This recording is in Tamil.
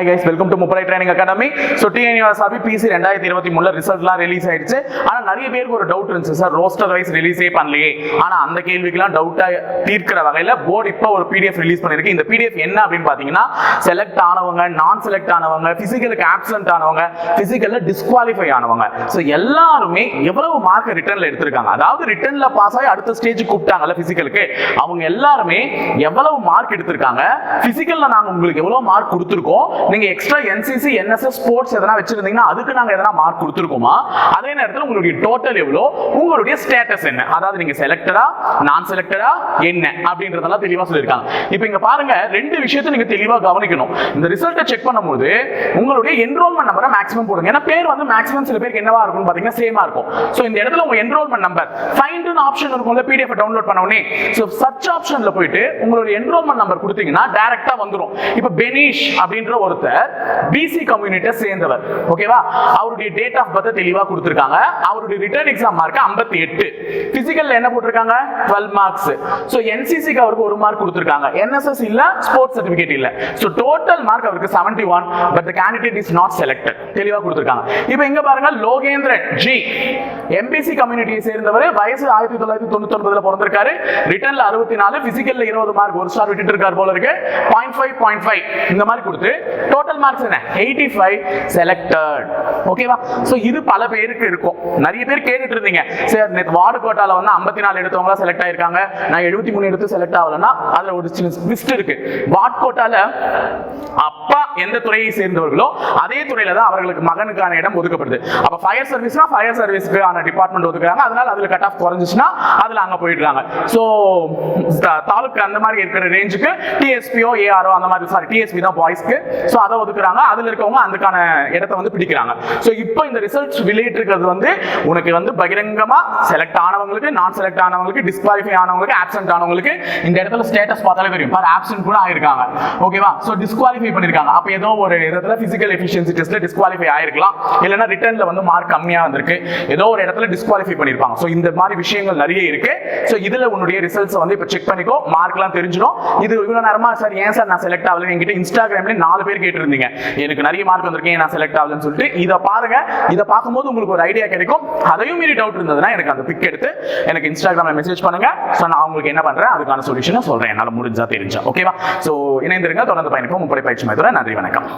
Hi guys welcome to Muppadai training academy so TNUSRB PC ரெண்டாயிரத்தி இருபத்தி மூணுல ரிசல்ட்லாம் ரிலீஸ் ஆயிடுச்சு ஆனால் நிறைய பேருக்கு ஒரு டவுட் இருந்துச்சு சார் ரோஸ்டர் வைஸ் ரிலீஸே பண்ணலையே? ஆனால் அந்த கேள்விக்கெல்லாம் டவுட்டாக தீர்க்கிற வகையில் போர்டு இப்போ ஒரு பிடிஎஃப் ரிலீஸ் பண்ணியிருக்கு. இந்த பிடிஎஃப் என்ன அப்படின்னு பார்த்தீங்கன்னா செலக்ட் ஆனவங்க நான் செலக்ட் ஆனவங்க ஃபிசிக்கலுக்கு ஆப்சன்ட் ஆனவங்க ஃபிசிக்கலில் டிஸ்குவாலிஃபை ஆனவங்க. ஸோ எல்லாருமே எவ்வளவு மார்க் ரிட்டர்னில் எடுத்திருக்காங்க? அதாவது ரிட்டர்னில் பாஸ் ஆகி அடுத்த ஸ்டேஜ் கூப்பிட்டாங்கல்ல ஃபிசிக்கலுக்கு அவங்க எல்லாருமே எவ்வளவு மார்க் எடுத்திருக்காங்க? ஃபிசிக்கலில் நாங்கள் உங்களுக்கு எவ்வளோ மார்க் கொடுத்துருக்கோம்? நீங்க எக்ஸ்ட்ரா என்சிசி என்எஸ்எஸ் ஸ்போர்ட்ஸ் எதனா வச்சிருந்தீங்கன்னா அதுக்கு நாங்க எதனா மார்க் கொடுத்துருக்கோமா? அதே நேரத்தில் உங்களுடைய டோட்டல் எவ்வளோ? உங்களுடைய ஸ்டேட்டஸ் என்ன? அதாவது நீங்க செலக்டடா நான் செலக்டடா என்ன? அப்படின்றதெல்லாம் தெளிவா சொல்லியிருக்காங்க. இப்போ இங்க பாருங்க ரெண்டு விஷயத்தை நீங்க தெளிவா கவனிக்கணும். இந்த ரிசல்ட்டை செக் பண்ணும்போது உங்களுடைய என்ரோல்மெண்ட் நம்பரை மேக்ஸிமம் போடுங்க. ஏன்னா பேர் வந்து மேக்ஸிமம் சில பேருக்கு என்னவா இருக்கும் பாத்தீங்கன்னா சேமா இருக்கும். ஸோ இந்த இடத்துல உங்க என்ரோல்மெண்ட் நம்பர் ஃபைண்ட் ஆப்ஷன் இருக்கும்ல பிடிஎஃப் டவுன்லோட் பண்ண உடனே. ஸோ சர்ச் ஆப்ஷன்ல போயிட்டு உங்களுடைய என்ரோல்மெண்ட் நம்பர் கொடுத்தீங்கன்னா டைரக்டா வந்துரும். இப்போ பெனிஷ் அப்படின்ற ஒரு ஒருத்தர் பிசி கம்யூனிட்டியை சேர்ந்தவர். ஓகேவா அவருடைய டேட் ஆஃப் பர்த் தெளிவா கொடுத்திருக்காங்க. அவருடைய ரிட்டர்ன் எக்ஸாம் மார்க் 58 எட்டு. பிசிக்கல்ல என்ன போட்டிருக்காங்க? 12 மார்க்ஸ் ஸோ என்சிசிக்கு அவருக்கு ஒரு மார்க் கொடுத்திருக்காங்க. என்எஸ்எஸ் இல்ல ஸ்போர்ட்ஸ் சர்டிபிகேட் இல்ல. ஸோ டோட்டல் மார்க் அவருக்கு 71 one but the candidate is not selected தெளிவா கொடுத்திருக்காங்க. இப்போ இங்க பாருங்க லோகேந்திரன் ஜி எம்பிசி கம்யூனிட்டியை சேர்ந்தவர் வயசு ஆயிரத்தி தொள்ளாயிரத்தி தொண்ணூத்தி ஒன்பதுல பிறந்திருக்காரு ரிட்டர்ன்ல அறுபத்தி நாலு பிசிக்கல்ல இருபது மார்க் ஒரு ஸ்டார் விட்டுட்டு இருக்காரு போல இருக்கு. பாயிண்ட் ஃபைவ் பாயிண்ட் ஃபைவ் இந்த மாதிரி கொடுத்து டோட்டல் மார்க்ஸ் என்ன? எயிட்டி ஃபைவ் செலக்டட் ஓகேவா ஸோ இது பல பேருக்கு இருக்கும். நிறைய பேர் கேட்டுட்டு இருந்தீங்க. சார் நேற்று வார்டு கோட்டாவில் வந்து ஐம்பத்தி நாலு எடுத்தவங்களா செலக்ட் ஆயிருக்காங்க. நான் எழுபத்தி மூணு எடுத்து செலக்ட் ஆகலன்னா அதில் ஒரு சின்ன லிஸ்ட் இருக்கு. வார்டு கோட்டால அப்பா எந்த துறையை சேர்ந்தவர்களோ அதே துறையில தான் அவர்களுக்கு மகனுக்கான இடம் ஒதுக்கப்படுது. அப்போ ஃபயர் சர்வீஸ்னா ஃபயர் சர்வீஸ்க்கான டிபார்ட்மெண்ட் ஒதுக்குறாங்க. அதனால அதில் கட் ஆஃப் குறைஞ்சிச்சுன்னா அதில் அங்கே போயிடுறாங்க. ஸோ தாலுக்கு அந்த மாதிரி இருக்கிற ரேஞ்சுக்கு டிஎஸ்பியோ ஏஆர்ஓ அந்த மாதிரி சாரி டிஎஸ்பி தான் பாய்ஸ்க்கு ஸோ அதை ஒதுக்குறாங்க. அதில் இருக்கவங்க அதுக்கான இடத்த வந்து பிடிக்கிறாங்க. ஸோ இப்போ இந்த ரிசல்ட்ஸ் வெளியிட்டிருக்கிறது வந்து உனக்கு வந்து பகிரங்கமாக செலக்ட் ஆனவங்களுக்கு நான் செலக்ட் ஆனவங்களுக்கு டிஸ்குவாலிஃபை ஆனவங்களுக்கு ஆப்சென்ட் ஆனவங்களுக்கு இந்த இடத்துல ஸ்டேட்டஸ் பார்த்தாலே தெரியும். பார் ஆப்சென்ட் கூட ஆயிருக்காங்க. ஓகேவா ஸோ டிஸ்குவாலிஃபை பண்ணியிருக்காங்க அப்போ ஏதோ ஒரு இடத்துல பிசிக்கல் எஃபிஷியன்சி டெஸ்ட்ல டிஸ்குவாலிஃபை ஆயிருக்கலாம். இல்லைன்னா ரிட்டர்னில் வந்து மார்க் கம்மியாக வந்திருக்கு. ஏதோ ஒரு இடத்துல டிஸ்குவாலிஃபை பண்ணியிருப்பாங்க ஸோ இந்த மாதிரி விஷயங்கள் நிறைய இருக்கு. ஸோ இதில் உன்னுடைய ரிசல்ட்ஸ் வந்து இப்போ செக் பண்ணிக்கோ. மார்க்லாம் தெரிஞ்சிடும். இது இவ்வளோ நேரமாக சார் ஏன் சார் நான் செலக்ட் ஆகல என்கிட்ட இன்ஸ்டாகிராம்லேயே நாலு பேர் பேர் கேட்டிருந்தீங்க. எனக்கு நிறைய மார்க் வந்திருக்கேன் நான் செலக்ட் ஆகலன்னு சொல்லிட்டு இதை பாருங்க. இதை பார்க்கும்போது உங்களுக்கு ஒரு ஐடியா கிடைக்கும். அதையும் மீறி டவுட் இருந்ததுன்னா எனக்கு அந்த பிக் எடுத்து எனக்கு இன்ஸ்டாகிராம்ல மெசேஜ் பண்ணுங்க. ஸோ நான் உங்களுக்கு என்ன பண்றேன்? அதுக்கான சொல்யூஷனை சொல்றேன். என்னால் முடிஞ்சா தெரிஞ்சா. ஓகேவா ஸோ இணைந்திருங்க. தொடர்ந்து பயணிப்போம். முப்படை பயிற்சி மையத்தோட நன்றி வணக்கம்.